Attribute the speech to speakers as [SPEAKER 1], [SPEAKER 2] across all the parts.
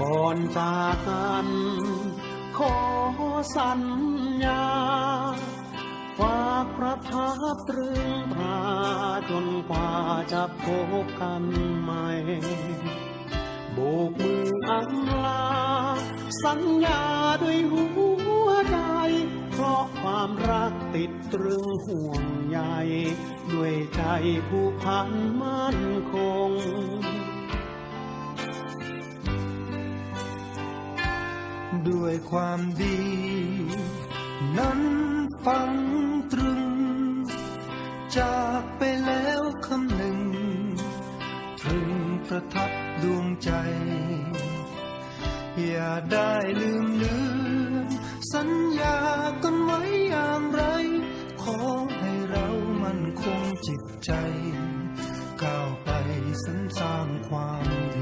[SPEAKER 1] ก่อนจากกัน ขอสัญญา ฝากประทับตรึงตราจนกว่าจะพบกันใหม่โบกมืออำลา สัญญาด้วยหัวใจ เพราะความรักติดตรึงห่วงใยด้วยใจผู้พันมั่นคง
[SPEAKER 2] ด้วยความดี นั้นฟังตรึง จากไปแล้วคำหนึ่งตรึงประทับดวงใจ อย่าได้ลืมเลือนสัญญากันไว้อย่างไร ขอให้เรามันคงจิตใจ ก้าวไปสรรสร้างความดี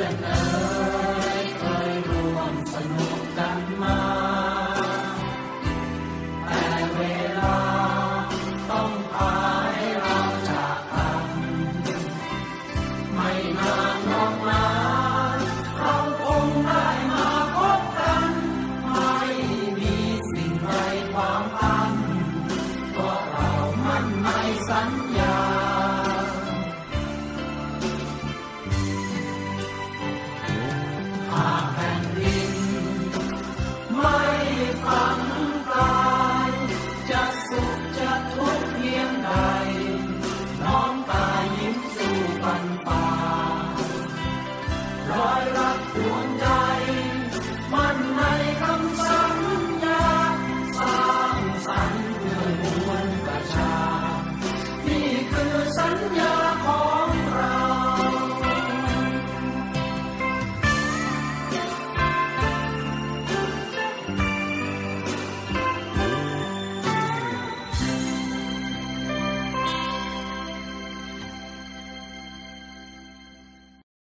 [SPEAKER 1] the night.